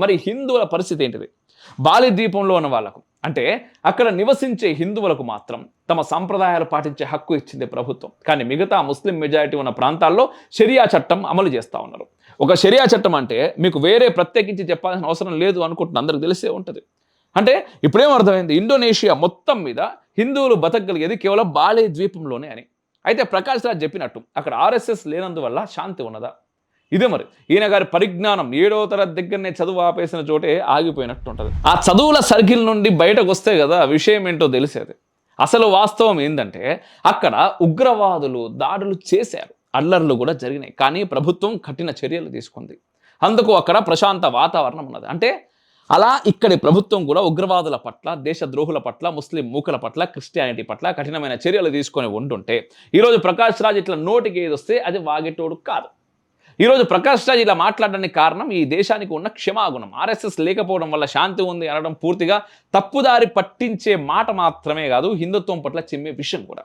మరి హిందువుల పరిస్థితి ఏంటిది? బాలి ద్వీపంలో ఉన్న వాళ్ళకు అంటే అక్కడ నివసించే హిందువులకు మాత్రం తమ సంప్రదాయాలు పాటించే హక్కు ఇచ్చింది ప్రభుత్వం. కానీ మిగతా ముస్లిం మెజారిటీ ఉన్న ప్రాంతాల్లో షరియా చట్టం అమలు చేస్తూ ఉన్నారు. ఒక షరియా చట్టం అంటే మీకు వేరే ప్రత్యేకించి చెప్పాల్సిన అవసరం లేదు అనుకుంటున్న అందరికి తెలిసే ఉంటుంది. అంటే ఇప్పుడేం అర్థమైంది? ఇండోనేషియా మొత్తం మీద హిందువులు బతకగలిగేది కేవలం బాలి ద్వీపంలోనే అని. అయితే ప్రకాష్ రాజ్ చెప్పినట్టు అక్కడ ఆర్ఎస్ఎస్ లేనందువల్ల శాంతి ఉన్నదా? ఇదే మరి. ఈయన గారి పరిజ్ఞానం ఏడవ తరగతి దగ్గరనే చదువు ఆపేసిన చోటే ఆగిపోయినట్టు ఉంటుంది ఆ చదువుల సర్కిల్ నుండి బయటకు వస్తే కదా విషయం ఏంటో తెలిసేది. అసలు వాస్తవం ఏంటంటే అక్కడ ఉగ్రవాదులు దాడులు చేశారు. అల్లర్లు కూడా జరిగినాయి. కానీ ప్రభుత్వం కఠిన చర్యలు తీసుకుంది. అందుకు అక్కడ ప్రశాంత వాతావరణం ఉన్నది. అంటే అలా ఇక్కడి ప్రభుత్వం కూడా ఉగ్రవాదుల పట్ల దేశద్రోహుల పట్ల ముస్లిం మూకల పట్ల క్రిస్టియానిటీ పట్ల కఠినమైన చర్యలు తీసుకొని ఉంటుంటే ఈరోజు ప్రకాష్ రాజ్ ఇట్లా నోటికి ఏది వస్తే అది వాగేటోడు కాదు. ఈరోజు ప్రకాష్ రాజ్ ఇలా మాట్లాడడానికి కారణం ఈ దేశానికి ఉన్న క్షమాగుణం. ఆర్ఎస్ఎస్ లేకపోవడం వల్ల శాంతి ఉంది అనడం పూర్తిగా తప్పుదారి పట్టించే మాట మాత్రమే కాదు హిందుత్వం పట్ల చెమ్మే విషయం కూడా.